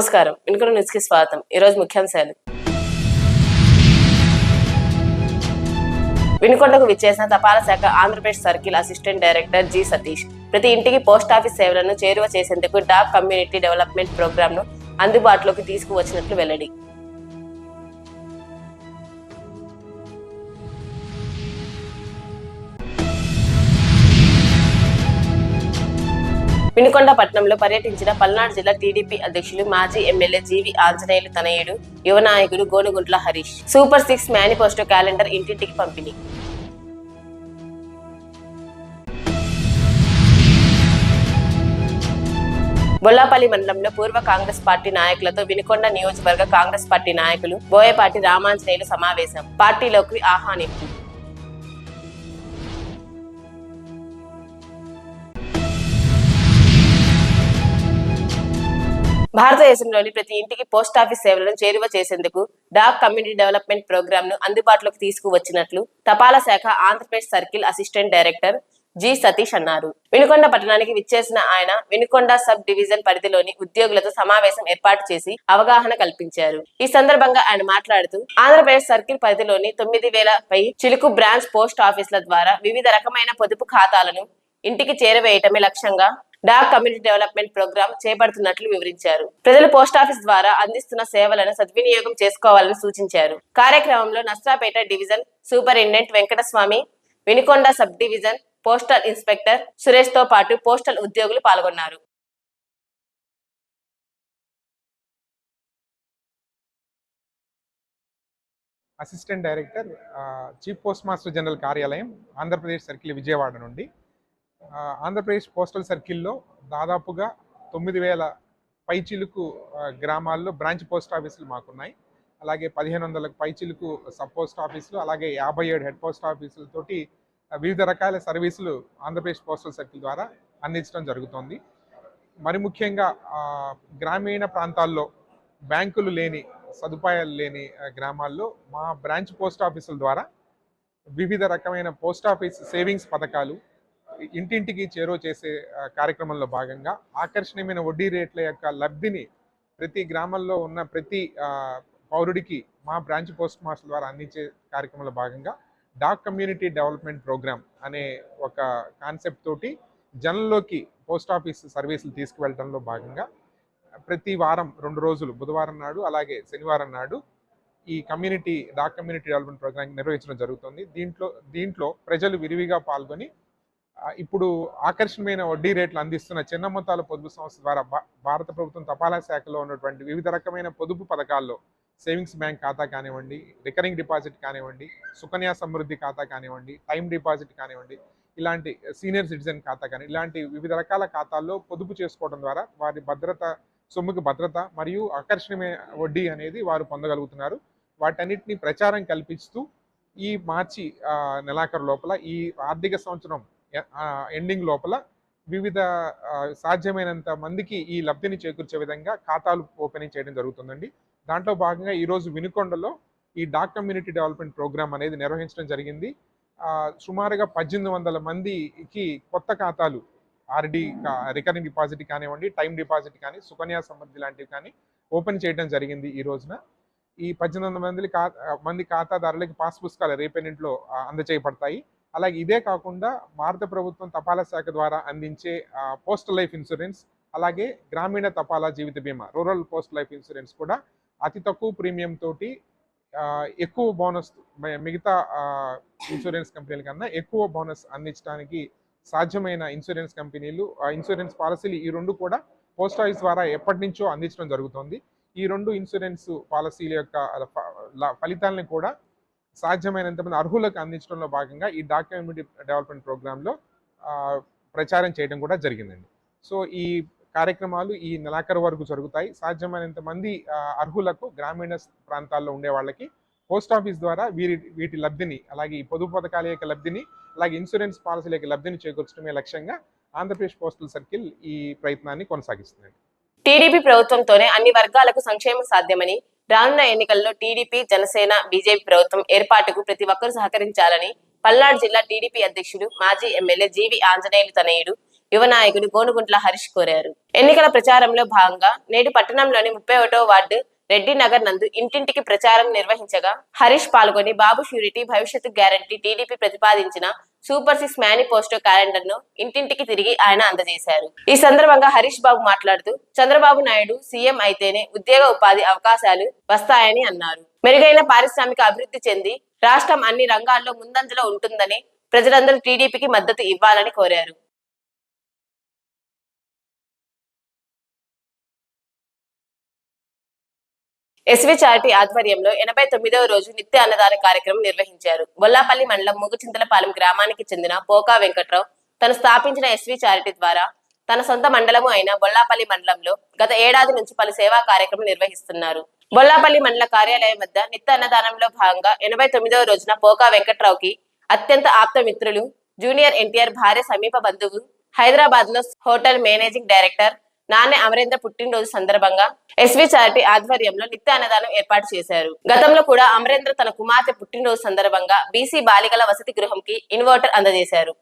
నమస్కారం. వినుకుల న్యూస్కి స్వాగతం. ఈరోజు ముఖ్యాంశాలు. వినుకొండకు విచ్చేసిన తపాలా శాఖ Andhra Pradesh circle assistant director G Satish ప్రతి ఇంటికి పోస్ట్ ఆఫీస్ సేవలను చేరువ చేసేందుకు డాక్ కమ్యూనిటీ డెవలప్మెంట్ ప్రోగ్రామ్ను అందుబాటులోకి తీసుకువచ్చినట్లు వెల్లడి. వినుకొండ పట్టణంలో పర్యటించిన పల్నాడు జిల్లా టీడీపీ అధ్యక్షులు మాజీ ఎమ్మెల్యే జీవి ఆంజనేయులు తనయుడు యువ నాయకుడు Gonuguntla Harish. Super six manifesto calendar ఇంటింటికి పంపిణీ. బొల్లాపల్లి మండలంలో పూర్వ కాంగ్రెస్ పార్టీ నాయకులతో వినుకొండ నియోజకవర్గ కాంగ్రెస్ పార్టీ నాయకులు బోయపాటి రామాంజనేయులు సమావేశం. పార్టీలోకి ఆహ్వానింపు. భారతదేశంలోని ప్రతి ఇంటికి పోస్ట్ ఆఫీస్ సేవలను చేరువ చేసేందుకు డాక్ కమ్యూనిటీ డెవలప్మెంట్ ప్రోగ్రామ్ను అందుబాటులోకి తీసుకువచ్చినట్లు తపాలా శాఖ Andhra Pradesh circle assistant director G Satish అన్నారు. వినుకొండ పట్టణానికి విచ్చేసిన ఆయన వినుకొండ సబ్ డివిజన్ పరిధిలోని ఉద్యోగులతో సమావేశం ఏర్పాటు చేసి అవగాహన కల్పించారు. ఈ సందర్భంగా ఆయన మాట్లాడుతూ ఆంధ్రప్రదేశ్ సర్కిల్ పరిధిలోని తొమ్మిది వేల పై చిలుకు బ్రాంచ్ పోస్ట్ ఆఫీసుల ద్వారా వివిధ రకమైన పొదుపు ఖాతాలను ఇంటికి చేరవేయటమే లక్ష్యంగా డాక్ కమ్యూనిటీ డెవలప్మెంట్ ప్రోగ్రామ్ చేపడుతున్నట్లు వివరించారు. ప్రజలు పోస్టాఫీస్ ద్వారా అందిస్తున్న సేవలను సద్వినియోగం చేసుకోవాలని సూచించారు. కార్యక్రమంలో Nasrapeta division superintendent Venkataswamy Vinukonda sub division postal inspector సురేష్తో పాటు పోస్టల్ ఉద్యోగులు పాల్గొన్నారు. Assistant director chief postmaster general కార్యాలయం ఆంధ్రప్రదేశ్ సర్కిల్ విజయవాడ నుండి. ఆంధ్రప్రదేశ్ పోస్టల్ సర్కిల్లో దాదాపుగా తొమ్మిది వేల పైచిలుకు గ్రామాల్లో బ్రాంచ్ పోస్ట్ ఆఫీసులు మాకున్నాయి. అలాగే పదిహేను వందల పైచిలుకు సబ్ పోస్ట్ ఆఫీసులు అలాగే యాభై ఏడు హెడ్ పోస్ట్ ఆఫీసులతోటి వివిధ రకాల సర్వీసులు ఆంధ్రప్రదేశ్ పోస్టల్ సర్కిల్ ద్వారా అందించడం జరుగుతోంది. మరి ముఖ్యంగా గ్రామీణ ప్రాంతాల్లో బ్యాంకులు లేని సదుపాయాలు లేని గ్రామాల్లో మా బ్రాంచ్ పోస్ట్ ఆఫీసుల ద్వారా వివిధ రకమైన పోస్ట్ ఆఫీస్ సేవింగ్స్ పథకాలు ఇంటింటికి చేరువ చేసే కార్యక్రమంలో భాగంగా ఆకర్షణీయమైన వడ్డీ రేట్ల యొక్క లబ్ధిని ప్రతి గ్రామంలో ఉన్న ప్రతి పౌరుడికి మా బ్రాంచ్ పోస్ట్ మాస్టర్ ద్వారా అందించే కార్యక్రమంలో భాగంగా డాక్ కమ్యూనిటీ డెవలప్మెంట్ ప్రోగ్రామ్ అనే ఒక కాన్సెప్ట్ తోటి జనంలోకి పోస్ట్ ఆఫీస్ సర్వీసులు తీసుకువెళ్ళడంలో భాగంగా ప్రతి వారం రెండు రోజులు బుధవారం నాడు అలాగే శనివారం నాడు ఈ కమ్యూనిటీ డాక్ కమ్యూనిటీ డెవలప్మెంట్ ప్రోగ్రామ్ నిర్వహించడం జరుగుతుంది. దీంట్లో దీంట్లో ప్రజలు విరివిగా పాల్గొని ఇప్పుడు ఆకర్షణీయమైన వడ్డీ రేట్లు అందిస్తున్న చిన్న మొత్తాల పొదుపు సంస్థ ద్వారా భా- భారత ప్రభుత్వం తపాలా శాఖలో ఉన్నటువంటి వివిధ రకమైన పొదుపు పథకాల్లో సేవింగ్స్ బ్యాంక్ ఖాతా కానివ్వండి రికరింగ్ డిపాజిట్ కానివ్వండి సుకన్య సమృద్ధి ఖాతా కానివ్వండి టైం డిపాజిట్ కానివ్వండి ఇలాంటి సీనియర్ సిటిజన్ ఖాతా కానీ ఇలాంటి వివిధ రకాల ఖాతాల్లో పొదుపు చేసుకోవడం ద్వారా వారి భద్రత సొమ్ముకి భద్రత మరియు ఆకర్షణీయమైన వడ్డీ అనేది వారు పొందగలుగుతున్నారు. వాటన్నిటిని ప్రచారం కల్పిస్తూ ఈ మార్చి నెలాఖరు లోపల ఈ ఆర్థిక సంవత్సరం ఎండింగ్ లోపల వివిధ సాధ్యమైనంత మందికి ఈ లబ్ధిని చేకూర్చే విధంగా ఖాతాలు ఓపెనింగ్ చేయడం జరుగుతుందండి. దాంట్లో భాగంగా ఈరోజు వినుకొండలో ఈ డాక్ కమ్యూనిటీ డెవలప్మెంట్ ప్రోగ్రామ్ అనేది నిర్వహించడం జరిగింది. సుమారుగా పద్దెనిమిది వందల మందికి కొత్త ఖాతాలు ఆర్డి రికరింగ్ డిపాజిట్ కానివ్వండి టైం డిపాజిట్ కానీ సుకన్య సమృద్ధి లాంటివి కానీ ఓపెన్ చేయడం జరిగింది ఈ రోజున. ఈ పద్దెనిమిది వందల మంది మంది ఖాతాదారులకి పాస్ పుస్తకాలు రేపెన్నింట్లో అందజేయబడతాయి అలాగే ఇదే కాకుండా భారత ప్రభుత్వం తపాలా శాఖ ద్వారా అందించే పోస్టల్ లైఫ్ ఇన్సూరెన్స్ అలాగే గ్రామీణ తపాలా జీవిత బీమా రూరల్ పోస్ట్ లైఫ్ ఇన్సూరెన్స్ కూడా అతి తక్కువ ప్రీమియం తోటి ఎక్కువ బోనస్ మిగతా ఇన్సూరెన్స్ కంపెనీల కన్నా ఎక్కువ బోనస్ అందించడానికి సాధ్యమైన ఇన్సూరెన్స్ కంపెనీలు ఇన్సూరెన్స్ పాలసీలు ఈ రెండు కూడా పోస్ట్ ఆఫీస్ ద్వారా ఎప్పటి నుంచో అందించడం జరుగుతుంది. ఈ రెండు ఇన్సూరెన్స్ పాలసీల యొక్క ఫలితాలను కూడా సాధ్యమైనంత మంది అర్హులకు అందించడంలో భాగంగా ఈ డాక్ డెవలప్మెంట్ ప్రోగ్రాంలో ప్రచారం చేయడం కూడా జరిగిందండి. సో ఈ కార్యక్రమాలు ఈ నెలాఖరు వరకు జరుగుతాయి. సాధ్యమైనంత మంది అర్హులకు గ్రామీణ ప్రాంతాల్లో ఉండే వాళ్ళకి పోస్ట్ ఆఫీస్ ద్వారా వీరి వీటి లబ్ధిని అలాగే ఈ పొదుపు పథకాల యొక్క లబ్ధిని అలాగే ఇన్సూరెన్స్ పాలసీల యొక్క లబ్ధిని చేకూర్చడమే లక్ష్యంగా ఆంధ్రప్రదేశ్ పోస్టల్ సర్కిల్ ఈ ప్రయత్నాన్ని కొనసాగిస్తుంది టీడీపీ ప్రభుత్వంతోనే అన్ని వర్గాలకు సంక్షేమం సాధ్యమని రానున్న ఎన్నికల్లో టీడీపీ జనసేన బీజేపీ ప్రభుత్వం ఏర్పాటుకు ప్రతి ఒక్కరూ సహకరించాలని పల్నాడు జిల్లా టీడీపీ అధ్యక్షుడు మాజీ ఎమ్మెల్యే జీవి ఆంజనేయులు తనయుడు యువ నాయకుడు గోనుగుంట్ల హరీష్ కోరారు. ఎన్నికల ప్రచారంలో భాగంగా నేడు పట్టణంలోని ముప్పై ఒకటో వార్డు రెడ్డి నగర్ నందు ఇంటింటికి ప్రచారం నిర్వహించగా హరీష్ పాల్గొని బాబు షూరిటీ భవిష్యత్తు గ్యారంటీ టీడీపీ ప్రతిపాదించిన సూపర్ సిక్స్ మేనిఫెస్టో క్యాలెండర్ను ఇంటింటికి తిరిగి ఆయన అందజేశారు. ఈ సందర్భంగా హరీష్ బాబు మాట్లాడుతూ చంద్రబాబు నాయుడు సీఎం అయితేనే ఉద్యోగ ఉపాధి అవకాశాలు వస్తాయని అన్నారు. మెరుగైన పారిశ్రామిక అభివృద్ధి చెంది రాష్ట్రం అన్ని రంగాల్లో ముందంజలో ఉంటుందని ప్రజలందరూ టీడీపీకి మద్దతు ఇవ్వాలని కోరారు. ఎస్వి చారిటీ ఆధ్వర్యంలో ఎనభై తొమ్మిదవ రోజు నిత్య అన్నదాన కార్యక్రమం నిర్వహించారు. బొల్లాపల్లి మండలం ముగుచింతలపాలెం గ్రామానికి చెందిన పోకా వెంకట్రావు తను స్థాపించిన ఎస్వి చారిటీ ద్వారా తన సొంత మండలము అయిన బొల్లాపల్లి మండలంలో గత ఏడాది నుంచి పలు సేవా కార్యక్రమం నిర్వహిస్తున్నారు. బొల్లాపల్లి మండల కార్యాలయం వద్ద నిత్య అన్నదానంలో భాగంగా ఎనభై తొమ్మిదవ రోజున పోకా వెంకట్రావుకి అత్యంత ఆప్త మిత్రులు జూనియర్ ఎన్టీఆర్ భార్య సమీప బంధువు హైదరాబాద్లో హోటల్ మేనేజింగ్ డైరెక్టర్ నాన్నె అమరేంద్ర పుట్టినరోజు సందర్భంగా ఎస్వి చారిటీ ఆధ్వర్యంలో నిత్య అన్నదానం ఏర్పాటు చేశారు. గతంలో కూడా అమరేంద్ర తన కుమార్తె పుట్టినరోజు సందర్భంగా బీసీ బాలికల వసతి గృహంకి ఇన్వర్టర్ అందజేశారు.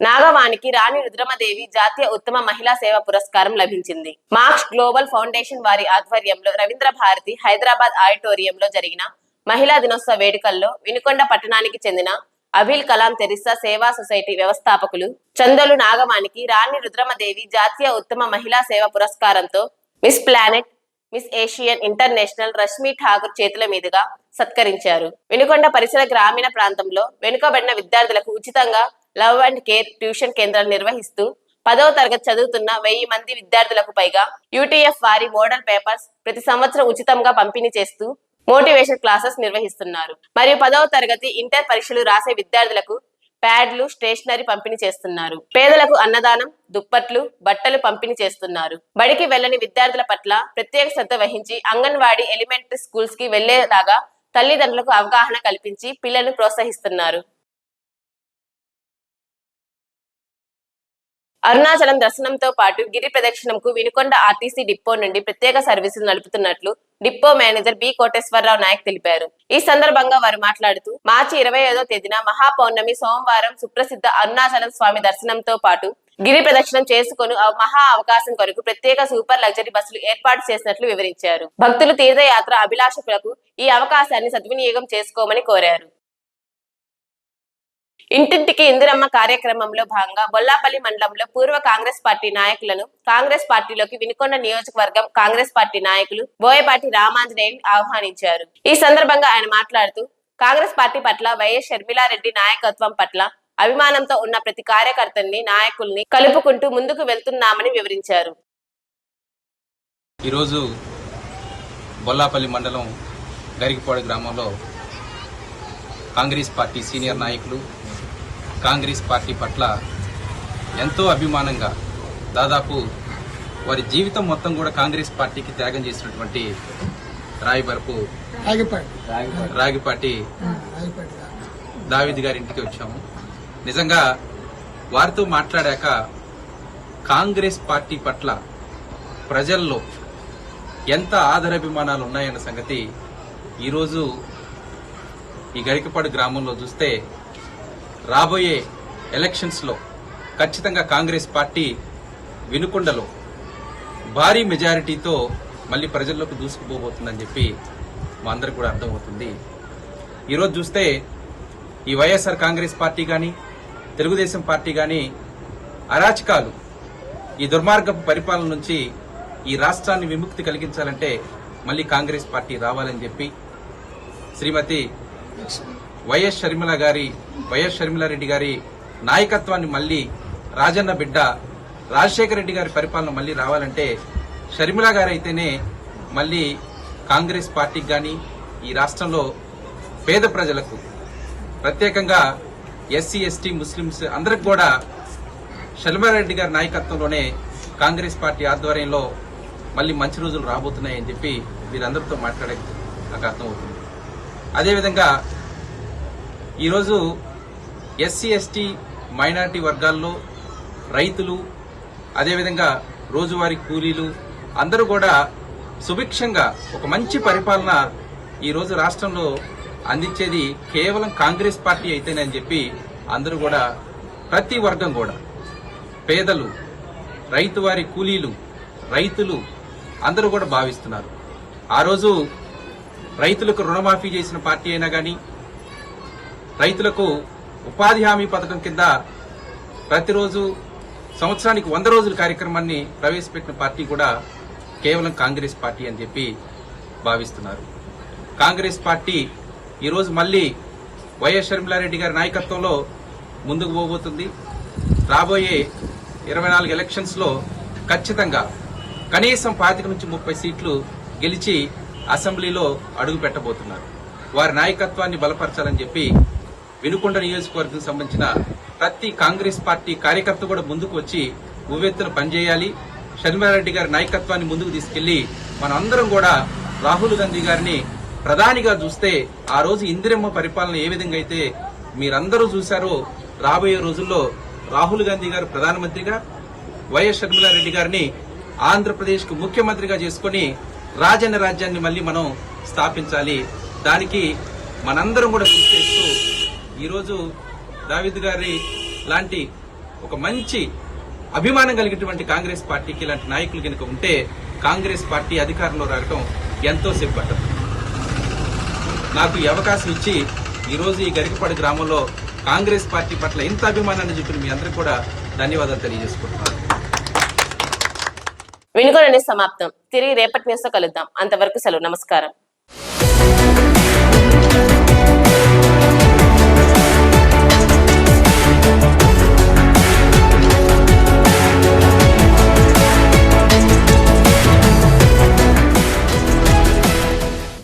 నాగవాణికి రాణి రుద్రమదేవి జాతీయ ఉత్తమ మహిళా సేవ పురస్కారం లభించింది. మార్క్స్ గ్లోబల్ ఫౌండేషన్ వారి ఆధ్వర్యంలో రవీంద్ర భారతి హైదరాబాద్ ఆడిటోరియంలో జరిగిన మహిళా దినోత్సవ వేడుకల్లో వినుకొండ పట్టణానికి చెందిన అభిల్ కలాం తెరిస్సా సేవా సొసైటీ వ్యవస్థాపకులు చందోలు నాగమానికి రాణి రుద్రమదేవి జాతీయ ఉత్తమ మహిళా సేవ పురస్కారంతో miss planet miss Asian international Rashmi Thakur చేతుల మీదుగా సత్కరించారు. వెనుకొండ పరిసర గ్రామీణ ప్రాంతంలో వెనుకబడిన విద్యార్థులకు ఉచితంగా లవ్ అండ్ కేర్ ట్యూషన్ కేంద్రాలు నిర్వహిస్తూ పదవ తరగతి చదువుతున్న వెయ్యి మంది విద్యార్థులకు పైగా యూటీఎఫ్ వారి మోడల్ పేపర్స్ ప్రతి సంవత్సరం ఉచితంగా పంపిణీ చేస్తూ మోటివేషన్ క్లాసెస్ నిర్వహిస్తున్నారు. మరియు పదవ తరగతి ఇంటర్ పరీక్షలు రాసే విద్యార్థులకు ప్యాడ్లు స్టేషనరీ పంపిణీ చేస్తున్నారు. పేదలకు అన్నదానం దుప్పట్లు బట్టలు పంపిణీ చేస్తున్నారు. బడికి వెళ్ళని విద్యార్థుల పట్ల ప్రత్యేక శ్రద్ధ వహించి అంగన్వాడీ ఎలిమెంటరీ స్కూల్స్కి వెళ్ళేలాగా తల్లిదండ్రులకు అవగాహన కల్పించి పిల్లలను ప్రోత్సహిస్తున్నారు. అరుణాచలం దర్శనంతో పాటు గిరి ప్రదక్షిణంకు వినుకొండ ఆర్టీసీ డిపో నుండి ప్రత్యేక సర్వీసులు నడుపుతున్నట్లు depot manager B Koteswara Rao Nayak తెలిపారు. ఈ సందర్భంగా వారు మాట్లాడుతూ మార్చి ఇరవై ఐదో తేదీన మహాపౌర్ణమి సోమవారం సుప్రసిద్ధ అరుణాచలం స్వామి దర్శనంతో పాటు గిరి ప్రదక్షిణం చేసుకుని మహా అవకాశం కొరకు ప్రత్యేక సూపర్ లగ్జరీ బస్సులు ఏర్పాటు చేసినట్లు వివరించారు. భక్తులు తీర్థయాత్ర అభిలాషకులకు ఈ అవకాశాన్ని సద్వినియోగం చేసుకోమని కోరారు. ఇంటింటికి ఇందిరమ్మ కార్యక్రమంలో భాగంగా బొల్లాపల్లి మండలంలో పూర్వ కాంగ్రెస్ పార్టీ నాయకులను కాంగ్రెస్ పార్టీలోకి వినుకొండ నియోజకవర్గం కాంగ్రెస్ పార్టీ నాయకులు బోయపాటి రామాంజనేయులు ఆహ్వానించారు. ఈ సందర్భంగా ఆయన మాట్లాడుతూ కాంగ్రెస్ పార్టీ పట్ల వైఎస్ షర్మిలారెడ్డి నాయకత్వం పట్ల అభిమానంతో ఉన్న ప్రతి కార్యకర్తల్ని నాయకుల్ని కలుపుకుంటూ ముందుకు వెళ్తున్నామని వివరించారు. ఈరోజు బొల్లాపల్లి మండలం గరికపాడు గ్రామంలో కాంగ్రెస్ పార్టీ సీనియర్ నాయకులు కాంగ్రెస్ పార్టీ పట్ల ఎంతో అభిమానంగా దాదాపు వారి జీవితం మొత్తం కూడా కాంగ్రెస్ పార్టీకి త్యాగం చేసినటువంటి రాయబరపు రాగిపాటి. దావిద్ గారి ఇంటికి వచ్చాము. నిజంగా వారితో మాట్లాడాక కాంగ్రెస్ పార్టీ పట్ల ప్రజల్లో ఎంత ఆదరాభిమానాలు ఉన్నాయన్న సంగతి ఈరోజు ఈ గరికపాడు గ్రామంలో చూస్తే రాబోయే ఎలక్షన్స్లో ఖచ్చితంగా కాంగ్రెస్ పార్టీ వినుకొండలో భారీ మెజారిటీతో మళ్ళీ ప్రజల్లోకి దూసుకుపోబోతుందని చెప్పి మా అందరికి కూడా అర్థమవుతుంది. ఈరోజు చూస్తే ఈ వైఎస్ఆర్ కాంగ్రెస్ పార్టీ కానీ తెలుగుదేశం పార్టీ కానీ అరాచకాలు ఈ దుర్మార్గపు పరిపాలన నుంచి ఈ రాష్ట్రాన్ని విముక్తి కలిగించాలంటే మళ్ళీ కాంగ్రెస్ పార్టీ రావాలని చెప్పి శ్రీమతి వైఎస్ షర్మిల గారి వైఎస్ షర్మిలారెడ్డి గారి నాయకత్వాన్ని మళ్ళీ రాజన్న బిడ్డ రాజశేఖర రెడ్డి గారి పరిపాలన మళ్ళీ రావాలంటే షర్మిల గారు అయితేనే మళ్ళీ కాంగ్రెస్ పార్టీకి కానీ ఈ రాష్ట్రంలో పేద ప్రజలకు ప్రత్యేకంగా ఎస్సీ ఎస్టీ ముస్లిమ్స్ అందరికి కూడా షర్మిలారెడ్డి గారి నాయకత్వంలోనే కాంగ్రెస్ పార్టీ ఆధ్వర్యంలో మళ్ళీ మంచి రోజులు రాబోతున్నాయని చెప్పి వీరందరితో మాట్లాడే నాకు అర్థమవుతుంది అదేవిధంగా ఈరోజు ఎస్సీ ఎస్టీ మైనారిటీ వర్గాల్లో రైతులు అదేవిధంగా రోజువారీ కూలీలు అందరూ కూడా సుభిక్షంగా ఒక మంచి పరిపాలన ఈరోజు రాష్ట్రంలో అందించేది కేవలం కాంగ్రెస్ పార్టీ అయితేనని చెప్పి అందరూ కూడా ప్రతి వర్గం కూడా పేదలు రైతువారి కూలీలు రైతులు అందరూ కూడా భావిస్తున్నారు. ఆ రోజు రైతులకు రుణమాఫీ చేసిన పార్టీ అయినా కానీ రైతులకు ఉపాధి హామీ పథకం కింద ప్రతిరోజు సంవత్సరానికి వంద రోజుల కార్యక్రమాన్ని ప్రవేశపెట్టిన పార్టీ కూడా కేవలం కాంగ్రెస్ పార్టీ అని చెప్పి భావిస్తున్నారు. కాంగ్రెస్ పార్టీ ఈరోజు మళ్ళీ వైఎస్ షర్మిలారెడ్డి గారి నాయకత్వంలో ముందుకు పోబోతుంది. రాబోయే ఇరవై నాలుగు ఎలక్షన్స్లో ఖచ్చితంగా కనీసం పాతిక నుంచి ముప్పై సీట్లు గెలిచి అసెంబ్లీలో అడుగు పెట్టబోతున్నారు వారి నాయకత్వాన్ని బలపరచాలని చెప్పి వినుకొండ నియోజకవర్గం సంబంధించిన ప్రతి కాంగ్రెస్ పార్టీ కార్యకర్త కూడా ముందుకు వచ్చి ఉవ్వెత్తున పనిచేయాలి. షర్మిలారెడ్డి గారి నాయకత్వాన్ని ముందుకు తీసుకెళ్ళి మనందరం కూడా రాహుల్ గాంధీ గారిని ప్రధానిగా చూస్తే ఆ రోజు ఇందిరమ్మ పరిపాలన ఏ విధంగా అయితే మీరందరూ చూశారో రాబోయే రోజుల్లో రాహుల్ గాంధీ గారు ప్రధానమంత్రిగా వైఎస్ షర్మిలారెడ్డి గారిని ఆంధ్రప్రదేశ్కు ముఖ్యమంత్రిగా చేసుకుని రాజన్న రాజ్యాన్ని మళ్ళీ మనం స్థాపించాలి. దానికి మనందరం కూడా కృషి చేస్తూ ఈరోజు దావిద్ గారి లాంటి ఒక మంచి అభిమానం కలిగినటువంటి కాంగ్రెస్ పార్టీకి ఇలాంటి నాయకులు కనుక ఉంటే కాంగ్రెస్ పార్టీ అధికారంలో రావడం ఎంతో సేపు నాకు ఈ అవకాశం ఇచ్చి ఈరోజు ఈ గరికపాడు గ్రామంలో కాంగ్రెస్ పార్టీ పట్ల ఇంత అభిమానాన్ని చెప్పిన మీ అందరికీ కూడా ధన్యవాదాలు తెలియజేసుకుంటున్నాను. వినుకొనండి సమాప్తం. తిరిగి రేపటి న్యూస్ కలుద్దాం. అంతవరకు సెలవు. నమస్కారం.